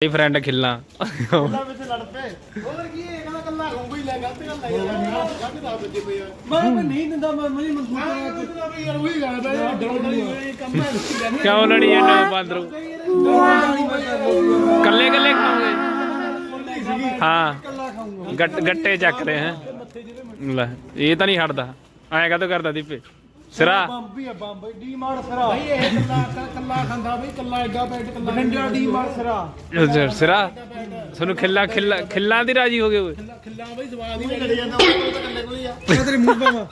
ਇਹ ਫਰੈਂਡ ਖਿੱਲਾਂ ਕੱਲਾ ਵਿੱਚ ਲੜ ਪਏ। ਹੋਰ ਕੀ ਇਹ ਕਹਿੰਦਾ ਕੱਲਾ ਖਾਊਂਗਾ ਹੀ ਲੈ ਗਲਤ ਗੱਲ ਹੈ ਯਾਰ। ਕੱਢ ਦਾ ਵੱਜੇ ਪਏ ਯਾਰ ਮੈਂ ਮੈਂ ਨਹੀਂ ਦਿੰਦਾ ਮੈਂ ਮੈਂ ਮਜ਼ਬੂਤ ਮੈਂ ਕਹਿੰਦਾ ਵੀ ਯਾਰ ਉਹੀ ਗੱਲ ਹੈ ਡਰਾਉਣਾ ਨਹੀਂ ਕੰਮ ਹੈ ਕਿਉਂ ਲੜੀ ਇਹਨੂੰ ਬਾਂਦਰੂ ਕੱਲੇ ਕੱਲੇ ਖਾਓਗੇ? ਹਾਂ। ਗੱਟ ਗੱਟੇ ਚੱਕ ਰਹੇ ਹੈ। ਲੈ ਇਹ ਤਾਂ ਨਹੀਂ ਹਟਦਾ। ਐਂ ਕਾਹਤੋਂ ਕਰਦਾ ਦੀਪੇ? ਸਿਰਾ। ਬੰਬ ਹੀ ਆ ਬੰਬ ਡੀ ਮਾਰ ਸਰਾ। ਭਾਈ ਇਹ ਕੱਲਾ ਕੱਲਾ ਖਾਂਦਾ ਬਈ ਕੱਲਾ ਐਡਾ ਪੈਟ ਕੱਲਾ ਬਠਿੰਡਾ ਡੀ ਮਾਰ ਸਰਾ। ਅੱਛਾ, ਸਿਰਾ। ਤੁਹਾਨੂੰ ਖਿੱਲਾ ਖਿੱਲਾ ਖਿੱਲਾਂ ਦੀ ਰਾਜੀ ਹੋ ਗਏ ਓਏ ਖਿੱਲਾ ਬਈ ਸਵਾਦ ਹੀ ਲੜੀ ਜਾਂਦਾ ਉਹ ਤਾਂ ਕੱਲੇ ਕੋਲ ਹੀ ਆ। ਮੈਂ ਤੇਰੇ ਮੂੰਹ ਪਾਵਾਂ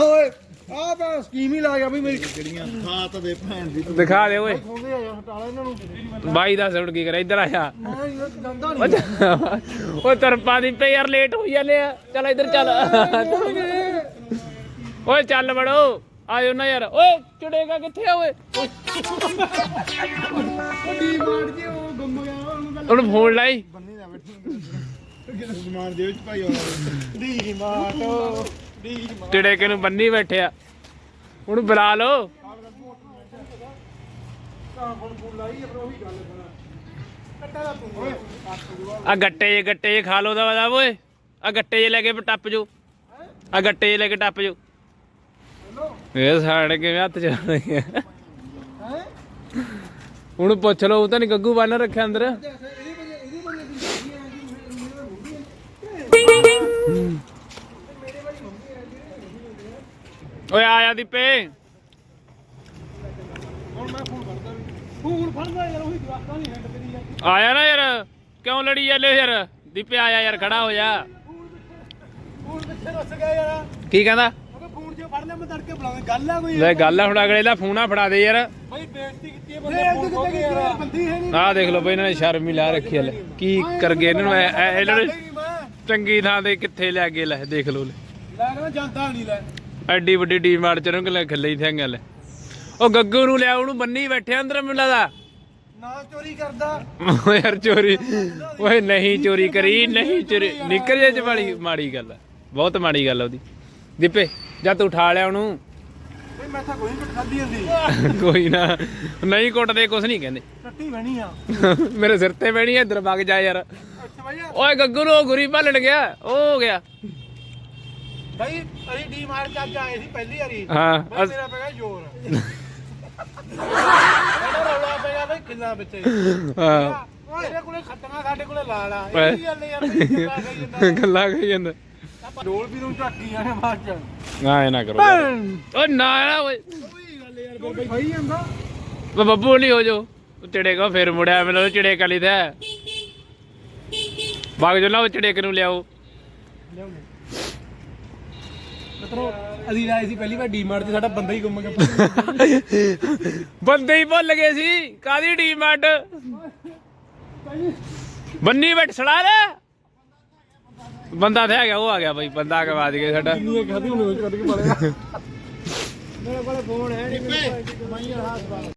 ਓਏ ਆ ਤਾਂ ਸਕੀਮ ਹੀ ਲਾ ਗਿਆ ਬਈ ਮੇਰੀ। ਜਿਹੜੀਆਂ ਖਾ ਤਾਂ ਦੇ ਭੈਣ ਦੀ। ਦਿਖਾ ਦੇ ਓਏ। ਖੋਦੇ ਆ ਯਾਰ ਹਟਾ ਲੈ ਇਹਨਾਂ ਨੂੰ। ਬਾਈ ਦਾ ਸੁਣ ਕੀ ਕਰਿਆ ਇੱਧਰ ਆਇਆ ਮੈਂ ਯਾਰ ਦੰਦਾ ਨਹੀਂ ਓ ਤਰਪਾ ਦੀ ਪੇ ਯਾਰ ਲੇਟ ਹੋਈ ਜਾਂਦੇ ਆ। ਚੱਲ ਇੱਧਰ ਚੱਲ। ਓਏ ਚੱਲ ਬੜੋ ਆਇਓ ਨਾ ਯਾਰ। ਓਏ, ਚੁੜੇਗਾ ਕਿੱਥੇ ਆ ਓਏ? ਡੀ ਮਾਰ ਜੀ ਉਹ ਗੁੰਮ ਗਿਆ ਉਹਨੂੰ ਤਾਂ ਉਹਨੂੰ ਫੋਨ ਲਾਈ। ਬੰਨੀ ਨਾ ਬੈਠੀ ਸਮਾਨ ਦੇ ਵਿੱਚ ਭਾਈ ਆਉਣਾ ਡੀ ਮਾਰ ਡੀ ਮਾਰ ਚਿੜੇਕੇ ਨੂੰ ਬੰਨੀ ਬੈਠਿਆ। ਹੁਣ ਬੁਲਾ ਲਓ। ਆ ਗੱਟੇ ਜੇ ਗੱਟੇ ਜੇ ਖਾ ਲੋ ਦਾ ਦਾ ਓਏ। ਆ ਗੱਟੇ ਜੇ ਲੈ ਕੇ ਟੱਪ ਜੋ ਆ ਗੱਟੇ ਜੇ ਲੈ ਕੇ ਟੱਪ ਜੋ ਇਹ ਸਾੜ ਕੇ ਹੱਥ ਚ ਆ ਗਏ ਉਹਨੂੰ ਪੁੱਛ ਲਓ ਉਹ ਤਾਂ ਨਹੀਂ ਗੱਗੂ ਬੰਨ ਰੱਖਿਆ ਅੰਦਰ। ਓਏ ਆਇਆ ਦੀਪੇ। ਫੋਨ ਫੜਦਾ ਯਾਰ ਉਹੀ ਜਵਾਕਾਂ ਨਹੀਂ ਹੈਂਡ ਤੇਰੀ ਯਾਰ ਆਇਆ ਨਾ ਯਾਰ ਕਿਉਂ ਲੜੀ ਜਾਂਦੇ ਯਾਰ? ਦੀਪੇ ਆਇਆ ਯਾਰ ਖੜਾ ਹੋ ਜਾ। ਫੋਨ ਪਿੱਛੇ ਰੁੱਸ ਗਿਆ ਯਾਰ। ਕੀ ਕਹਿੰਦਾ? ਉਹ ਫੋਨ ਜੇ ਫੜ ਲਿਆ ਮੈਂ ਤੜਕੇ ਬੁਲਾਉਂਦਾ ਗੱਲ ਆ ਕੋਈ ਲੈ ਗੱਲ ਆ ਹੁਣ ਅਗਲੇ ਦਾ ਫੋਨ ਆ ਫੜਾ ਦੇ ਯਾਰ। ਬਈ ਬੇਇੱਜ਼ਤੀ ਕੀਤੀ ਹੈ ਬੰਦੇ ਫੋਨ ਯਾਰ। ਬੰਦੀ ਹੈ ਨਹੀਂ ਆਹ ਦੇਖ ਲਓ ਬਈ ਇਹਨਾਂ ਨੇ ਸ਼ਰਮ ਹੀ ਲਾ ਰੱਖੀ ਲੈ ਕੀ ਕਰ ਗਏ ਇਹਨਾਂ ਨੂੰ? ਐ- ਐ- ਇਹਨਾਂ ਨੇ ਚੰਗੀ ਥਾਂ ਤੇ ਕਿੱਥੇ ਲੈ ਕੇ ਲੈ ਦੇਖ ਲਓ ਲੈ। ਲੈ ਕਹਿੰਦਾ ਜਾਂਦਾ ਨਹੀਂ ਲੈ। ਐਡੀ ਵੱਡੀ ਟੀਮ ਮਾਰ ਚ ਉਹਨੂੰ ਲੈ ਖੱਲੇ ਹੀ ਥਿਆ ਗੱਲ ਉਹ ਗੱਗੂ ਨੂੰ ਲਿਆ ਉਹਨੂੰ ਬੰਨੀ ਬੈਠਿਆ ਅੰਦਰ ਮੈਨੂੰ ਲੱਗਦਾ। ਨਾ ਚੋਰੀ ਕਰਦਾ। ਯਾਰ ਚੋਰੀ। ਓਏ ਨਹੀਂ ਚੋਰੀ ਕਰੀ ਨਹੀਂ ਚੋਰੀ। ਨਿਕਲ ਜੇ ਚ ਮਾੜੀ ਮਾੜੀ ਗੱਲ ਆ। ਬਹੁਤ ਮਾੜੀ ਗੱਲ ਆ ਉਹਦੀ। ਦੀਪੇ ਜਾਂ ਤੂੰ ਉਠਾ ਲਿਆ ਉਹਨੂੰ। ਬਈ ਮੈਂ ਤਾਂ ਕੋਈ ਨਹੀਂ ਖਾਦੀ ਹੁੰਦੀ। ਕੋਈ ਨਾ। ਨਹੀਂ ਕੁੱਟਦੇ ਕੁਛ ਨਹੀਂ ਕਹਿੰਦੇ। ਟੱਟੀ ਬਣੀ ਆ। ਮੇਰੇ ਸਿਰ ਤੇ ਬੈਣੀ ਇੱਧਰ ਵਗ ਜਾ ਯਾਰ। ਅੱਛਾ ਓਏ ਗੱਗੂ ਨੂੰ ਉਹ ਗੁਰੀ ਭਾਲਣ ਗਿਆ ਉਹ ਹੋ ਗਿਆ। ਭਾਈ ਅਸੀਂ ਡੀ ਮਾਰ ਕੇ ਅੱਜ ਆਏ ਸੀ ਪਹਿਲੀ ਵਾਰੀ। ਹਾਂ ਬਈ ਅਸ- ਮੇਰਾ ਪੈ ਗਿਆ ਜ਼ੋਰ। ਇਹਦਾ ਰੌਲਾ ਬਈ ਕਿੰਨਾ ਵਿੱਚ। ਹਾਂ। ਇਹਦੇ ਕੋਲੇ ਖੱਟਣਾ ਸਾਡੇ ਕੋਲੇ ਲਾਲ ਆ। ਇਹ ਕੀ ਗੱਲ ਯਾਰ ਬਈ ਕਹੀ ਜਾਂਦਾ। ਗੱਲਾਂ ਕਹੀ ਜਾਂਦਾ। ਆਪਾਂ ਡੋਲ ਵੀ ਨੂੰ ਝਾਕੀ ਜਾਣੇ ਬਾਅਦ ਚ। ਨਾ ਇਹ ਨਾ ਕਰੋ। ਯਾਰ। ਓ ਨਾ ਨਾ ਓਏ। ਕੋਈ ਗੱਲ ਯਾਰ ਬਈ ਖਾਈ ਜਾਂਦਾ। ਓ ਬੱਬੂ ਨਹੀਂ ਹੋ ਜੋ ਚਿੜੇ ਕੋ ਫਿਰ ਮੁੜਿਆ ਮੈਨੂੰ ਚਿੜੇ ਕਲੀ ਤੇ ਵਗ ਜੋ ਨਾ ਉਹ ਚਿੜੇ ਨੂੰ ਲਿਆਓ। ਲਿਆਉਣੇ ਮਤਲਬ ਅਸੀਂ ਆਏ ਸੀ ਪਹਿਲੀ ਵਾਰ ਡੀ ਮਾਰ ਤੇ ਸਾਡਾ ਬੰਦਾ ਹੀ ਗੁੰਮ ਗਿਆ। ਬੰਦੇ ਹੀ ਭੁੱਲ ਗਏ ਸੀ। ਕਾਦੀ ਅੱਡ ਬੰਨੀ ਬੈਠ ਸੜਾ ਲੈ ਬੰਦਾ ਤੇ ਆ ਗਿਆ ਉਹ ਆ ਗਿਆ ਬਾਈ ਬੰਦਾ ਕਵਾ ਦੇ ਸਾਡਾ। ਇਹ ਖਾਦੀ ਹੁਣ ਕੱਢ ਕੇ ਪਾਲਿਆ ਮੇਰੇ ਕੋਲੇ ਫੋਨ ਹੈ ਨਹੀਂ ਮੈਂ ਯਾਰ ਹਾਸ